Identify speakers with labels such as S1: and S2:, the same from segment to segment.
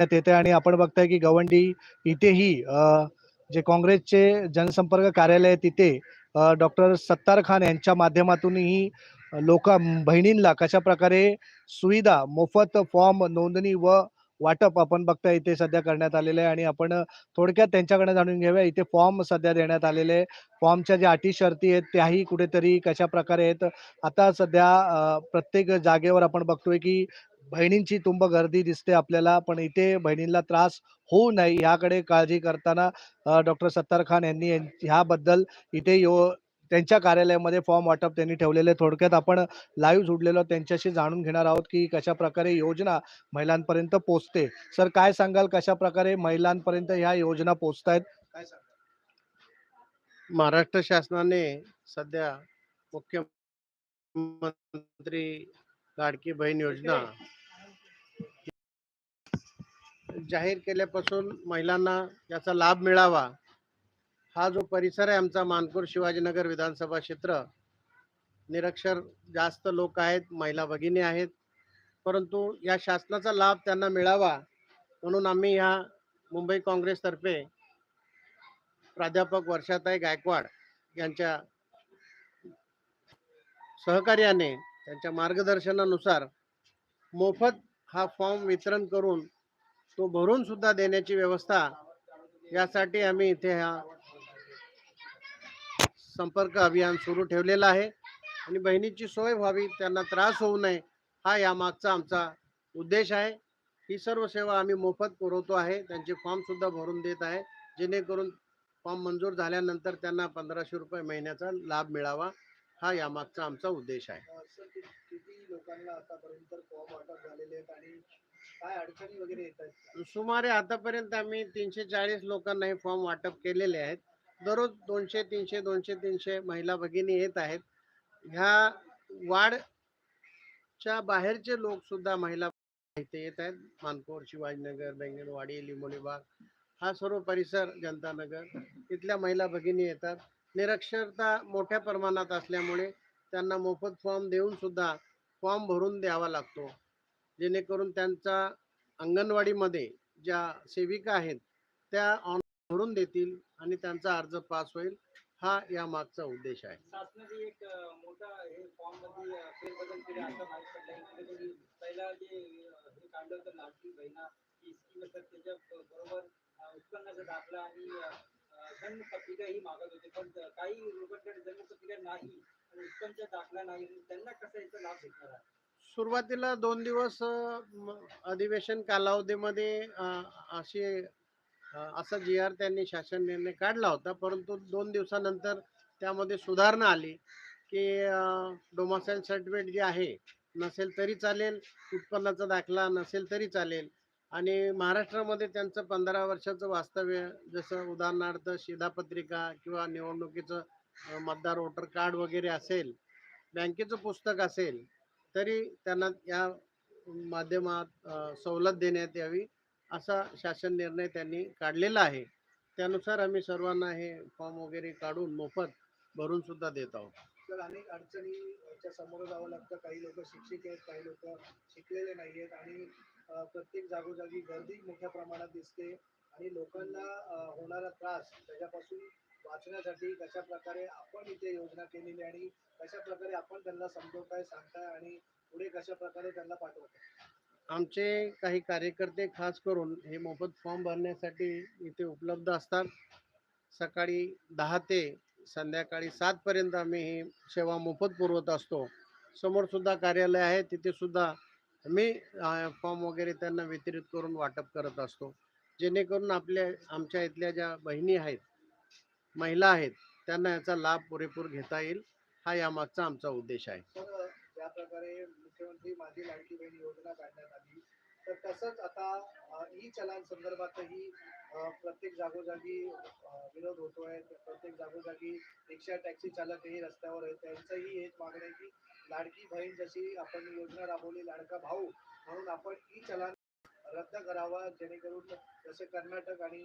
S1: करण्यात येते आणि आपण बघताय की गवंडी इथेही जे काँग्रेसचे जनसंपर्क कार्यालय तिथे डॉक्टर सत्तार खान यांच्या माध्यमातूनही लोक बहिणींना कशा प्रकारे सुविधा मोफत फॉर्म नोंदणी व वाटप आपण बघताय इथे सध्या करण्यात आलेलं आहे आणि आपण थोडक्यात त्यांच्याकडे जाणून घेऊया. इथे फॉर्म सध्या देण्यात आलेले आहे. फॉर्मच्या ज्या अटी शर्ती आहेत त्याही कुठेतरी कशा प्रकारे आहेत? आता सध्या प्रत्येक जागेवर आपण बघतोय की बहिणींची तुंब गर्दी दिसते आपल्याला पण इथे बहिणींना त्रास होऊ नये याकडे काळजी करताना डॉक्टर सत्तार खान यांनी ह्याबद्दल इथे यो त्यांच्या कार्यालयामध्ये फॉर्म वाटप त्यांनी ठेवलेले. थोडक्यात आपण लाईव्ह जोडलेलो त्यांच्याशी जाणून घेणार आहोत की कशा प्रकारे योजना महिलांपर्यंत पोहोचते. सर काय सांगाल? कशा प्रकारे महिलांपर्यंत ह्या योजना पोहोचतायत? काय सांगाल?
S2: महाराष्ट्र शासनाने सध्या मुख्यमंत्री लाडकी बहीण योजना जाहीर केल्यापासून महिलांना याचा लाभ मिळावा. हा जो परिसर आहे आमचा मानपूर शिवाजीनगर विधानसभा क्षेत्र निरक्षर जास्त लोक आहेत महिला भगिनी आहेत. परंतु या शासनाचा लाभ त्यांना मिळावा म्हणून आम्ही ह्या मुंबई काँग्रेसतर्फे प्राध्यापक वर्षाताई गायकवाड यांच्या सहकार्याने त्यांच्या मार्गदर्शनानुसार मोफत हा फॉर्म वितरण करून तो भरून सुद्धा देण्याची व्यवस्था यासाठी आम्ही इथे हा संपर्क अभियान सुरू ठेवलेला आहे. आणि बहिणीची सोय व्हावी त्यांना त्रास होऊ नये हा यामागचा आमचा उद्देश आहे. ही सर्व सेवा आम्ही मोफत पुरवतो आहे. त्यांचे फॉर्म सुद्धा भरून देत आहे. जेणेकरून फॉर्म मंजूर झाल्यानंतर त्यांना पंधराशे रुपये महिन्याचा लाभ मिळावा. हा यामागचा आमचा उद्देश आहे. सुमारे आतापर्यंत आम्ही तीनशे चाळीस लोकांना हे फॉर्म वाटप केलेले आहेत. दररोज दोनशे तीनशे दोनशे तीनशे महिला भगिनी येत आहेत. ह्या वाडच्या बाहेरचे लोक सुद्धा महिला इथे येत आहेत. मानपूर शिवाजीनगर बेंगणवाडी लिंबोली बाग हा सर्व परिसर जनतानगर इथल्या महिला भगिनी येतात. निरक्षरता मोठ्या प्रमाणात असल्यामुळे त्यांना मोफत फॉर्म देऊन सुद्धा फॉर्म भरून द्यावा लागतो. जेणेकरून त्यांचा अंगणवाडीमध्ये ज्या सेविका आहेत त्या ऑन भरून देतील आणि त्यांचा अर्ज पास होईल हा या मागचा उद्देश आहे.
S3: उत्पन्नाचा दाखला आणि अ, अ, जन्मपत्रिका ही मागत होते पण काही लोकांकडे जन्मपत्रिका नाही आणि दाखला नाही त्यांना कसा याचा लाभ भेटणार आहे?
S2: सुरुवातीला दोन दिवस अधिवेशन कालावधीमध्ये अ, अशी असा जी आर त्यांनी शासन निर्णय काढला होता परंतु दोन दिवसानंतर त्यामध्ये सुधारणा आली की डोमासाईल सर्टिफिकेट जे आहे नसेल तरी चालेल उत्पन्नाचा दाखला नसेल तरी चालेल आणि महाराष्ट्रामध्ये त्यांचं पंधरा वर्षाचं वास्तव्य जसं उदाहरणार्थ शिधापत्रिका किंवा निवडणुकीचं मतदार वोटर कार्ड वगैरे असेल बँकेचं पुस्तक असेल तरी त्यांना या माध्यमात सवलत देण्यात यावी असा शासन निर्णय त्यांनी काढलेला आहे. त्यानुसार आम्ही सर्वांना हे फॉर्म वगैरे काढून मोफत भरून सुद्धा देत आहोत.
S1: तर अनेक अडचणीच्या समोर जावं लागतं. काही लोक शिक्षित आहेत काही लोक शिकलेले नाही आहेत आणि प्रत्येक जागोजागी गर्दी मोठ्या प्रमाणात दिसते आणि लोकांना होणारा त्रास त्याच्यापासून वाचण्यासाठी कशा प्रकारे आपण इथे योजना केलेली आणि कशा प्रकारे आपण त्यांना समजवताय सांगताय आणि पुढे कशा प्रकारे त्यांना पाठवताय?
S2: आमचे काही कार्यकर्ते खास करून हे मोफत फॉर्म भरण्यासाठी इथे उपलब्ध असतात. सकाळी दहा ते संध्याकाळी सातपर्यंत आम्ही ही सेवा मोफत पुरवत असतो. समोर सुद्धा कार्यालय आहे तिथे सुद्धा मी फॉर्म वगैरे त्यांना वितरित करून वाटप करत असतो. जेणेकरून आपल्या आमच्या इथल्या ज्या बहिणी आहेत महिला आहेत त्यांना याचा लाभ पुरेपूर घेता येईल. हा यामागचा आमचा उद्देश आहे.
S1: तर ज्या प्रकारे मुख्यमंत्री माझी लाडकी बहीण योजना काढण्यात आली तर तसंच आता ई चलान संदर्भातही प्रत्येक जागोजागी विरोध होतोय. प्रत्येक जागोजागी रिक्षा टॅक्सी चालक हे रस्त्यावर आहेत. त्यांचंही हेच मागणं आहे की लाडकी बहीण जशी आपण योजना राबवली लाडका भाऊ म्हणून आपण ई चलान रद्द करावा जेणेकरून जसे कर्नाटक आणि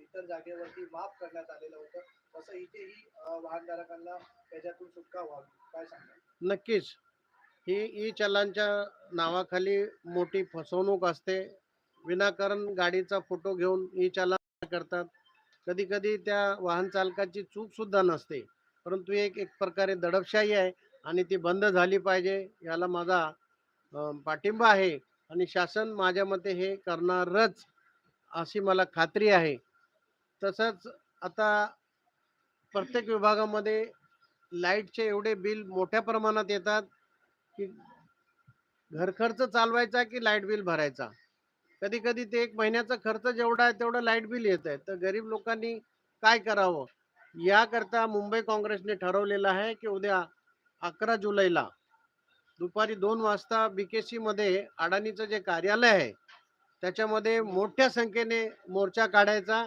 S1: इतर जागेवरती माफ करण्यात आलेलं होतं तसं इथेही वाहनधारकांना त्याच्यातून सुटका व्हावी. काय सांगा
S2: नक्कीच. ही ई चलानच्या नावाखाली मोठी फसवणूक असते. विनाकारण गाडीचा फोटो घेऊन ई चालन करतात. कधी कधी त्या वाहन चालकाची चूक सुद्धा नसते. परंतु एक एक प्रकारे दडपशाही आहे. आणि ती बंद झाली पाहिजे याला माझा पाठिंबा आहे. आणि शासन माझ्या मते हे करणारच अशी मला खात्री आहे. तसंच आता प्रत्येक विभागामध्ये लाईटचे एवढे बिल मोठ्या प्रमाणात येतात की घरखर्च चालवायचा की लाइट बिल भरायचा? कधी कधी ते एक महिन्याचा खर्च जेवढा आहे तेवढं लाइट बिल येत आहे. तर गरीब लोकांनी काय करावं? याकरता मुंबई काँग्रेसने ठरवलेलं आहे की उद्या अकरा जुलैला. दुपारी दोन वाजता बी के सीमध्ये अडाणीचं जे कार्यालय आहे त्याच्यामध्ये मोठ्या संख्येने मोर्चा काढायचा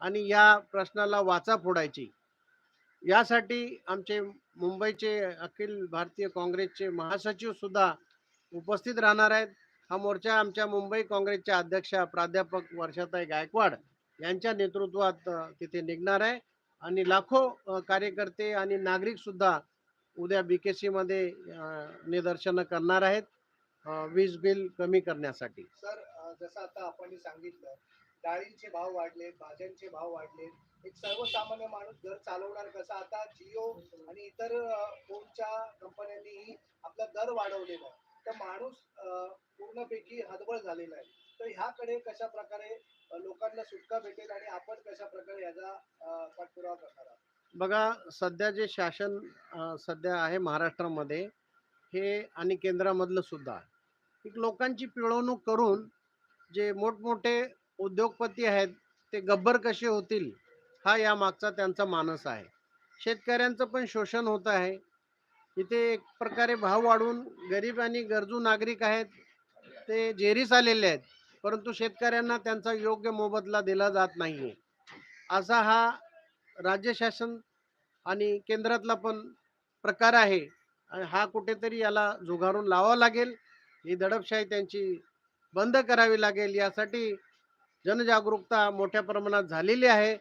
S2: आणि या प्रश्नाला वाचा फोडायची. यासाठी आमचे मुंबईचे अखिल भारतीय काँग्रेसचे महासचिव सुद्धा उपस्थित राहणार आहेत. हा मोर्चा आमच्या मुंबई काँग्रेसच्या अध्यक्षा प्राध्यापक वर्षाताई गायकवाड यांच्या नेतृत्वात तिथे निघणार आहे. आणि लाखो कार्यकर्ते आणि नागरिक सुद्धा उद्या बीकेसी मध्ये निदर्शन करणार आहेत वीज बिल कमी करण्यासाठी.
S1: सर जसं आता आपण सांगितलं डाळींचे भाव वाढले भाज्यांचे भाव वाढले एक सर्वसामान्य माणूस घर चालवणार कसा? आता जिओ आणि इतर फोनच्या कंपन्यांनीही आपला दर वाढवलेला आहे. तर माणूस पूर्णपैकी हदबळ झालेला आहे. तर ह्याकडे कशा प्रकारे लोकांना सुटका भेटेल आणि आपण कशा प्रकारे याचा पाठपुरावा करणार आहात?
S2: बघा सध्या जे शासन सध्या आहे महाराष्ट्रामध्ये हे आणि केंद्रामधलं सुद्धा एक लोकांची पिळवणूक करून जे मोठमोठे उद्योगपती आहेत ते गब्बर कसे होतील हा या मागचा त्यांचा मानस आहे. शेतकऱ्यांचं पण शोषण होत आहे. इथे एक प्रकारे भाव वाढून गरीब आणि गरजू नागरिक आहेत ते जेरीस आलेले आहेत परंतु शेतकऱ्यांना त्यांचा योग्य मोबदला दिला जात नाही असा हा राज्य शासन आणि केंद्रातला पण प्रकार आहे. आणि हा कुठेतरी याला झुगारून लावावा लागेल. ही दडपशाही त्यांची बंद करावी लागेल. यासाठी जनजागरूकता मोठ्या प्रमाणात झालेली आहे.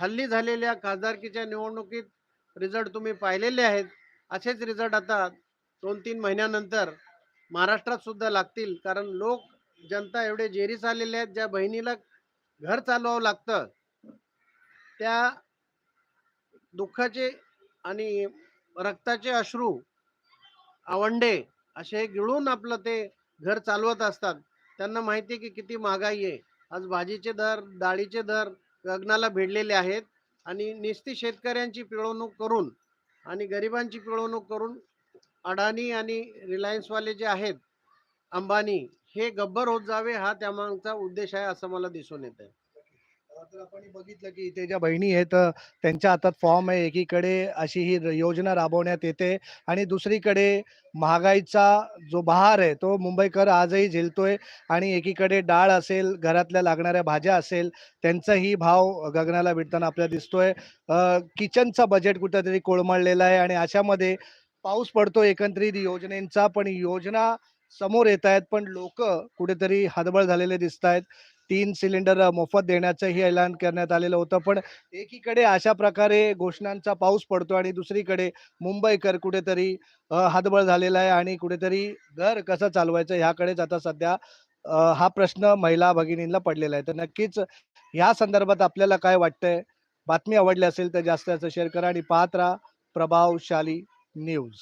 S2: हल्ली झालेल्या खासदारकीच्या निवडणुकीत रिझल्ट तुम्ही पाहिलेले आहेत. असेच रिझल्ट आता दोन तीन महिन्यानंतर महाराष्ट्रात सुद्धा लागतील. कारण लोक जनता एवढे जेरीस आलेले आहेत ज्या बहिणीला घर चालवावं लागतं त्या दुःखाचे आणि रक्ताचे अश्रू आवंडे असे गिळून आपलं ते घर चालवत असतात. त्यांना माहिती आहे की किती महागाई आहे. आज भाजीचे दर डाळीचे दर गगनाला भिडलेले आहेत आणि निस्ती शेतकऱ्यांची पिळवणूक करून आणि गरिबांची पिळवणूक करून अडाणी आणि रिलायन्सवाले जे आहेत अंबानी हे गब्बर होत जावे हा त्यामागचा उद्देश आहे असं मला दिसून येत आहे
S1: तर आपण बघितलं की इथे ज्या बहिणी आहेत त्यांच्या हातात फॉर्म आहे. एकीकडे अशी ही योजना राबवण्यात येते आणि दुसरीकडे महागाईचा जो बहार आहे तो मुंबईकर आजही झेलतोय आणि एकीकडे डाळ असेल घरातल्या लागणाऱ्या भाज्या असेल त्यांचाही भाव गगनाला भेटताना आपल्याला दिसतोय. किचनचा बजेट कुठेतरी कोळमळलेला आहे आणि अशामध्ये पाऊस पडतो एकंदरीत योजनेचा पण योजना समोर येत आहेत पण लोक कुठेतरी हदबळ झालेले दिसत आहेत तीन सिलेंडर मोफत देण्याचंही ऐलान करण्यात आलेलं होतं. पण एकीकडे अशा प्रकारे घोषणांचा पाऊस पडतो आणि दुसरीकडे मुंबईकर कुठेतरी हातबळ झालेला आहे आणि कुठेतरी घर कसं चालवायचं ह्याकडेच आता सध्या हा प्रश्न महिला भगिनींना पडलेला आहे. तर नक्कीच ह्या संदर्भात आपल्याला काय वाटतंय? बातमी आवडली असेल तर जास्त जास्त शेअर करा आणि पाहत राहा प्रभावशाली न्यूज.